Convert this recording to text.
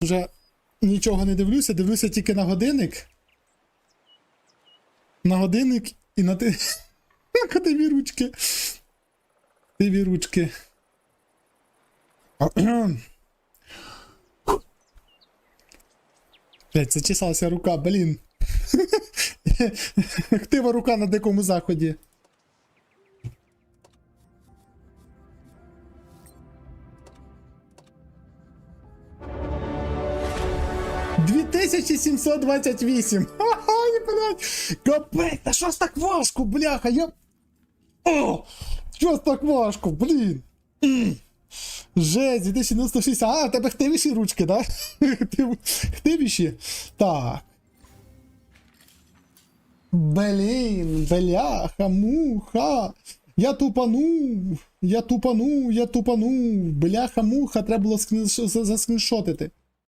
вже нічого не дивлюся, дивлюся тільки на годинник. На годинник і на ти. Тиві ручки. Тиві ручки. Блять, зачесалася рука, блін. Актива рука на дикому заході. Дві тисячі 728. Ай, блядь. Капець, та що ж так важко, бляха, я. О! Що ж так важко, блін. Жесть, 2096. А, в тебе хтивіші ручки, да? Хтив- Хтивіші? Так. Блін, бляха, муха. Я тупанув. Я тупанув, я тупанув. Бляха, муха, треба було скрін- заскріншотити.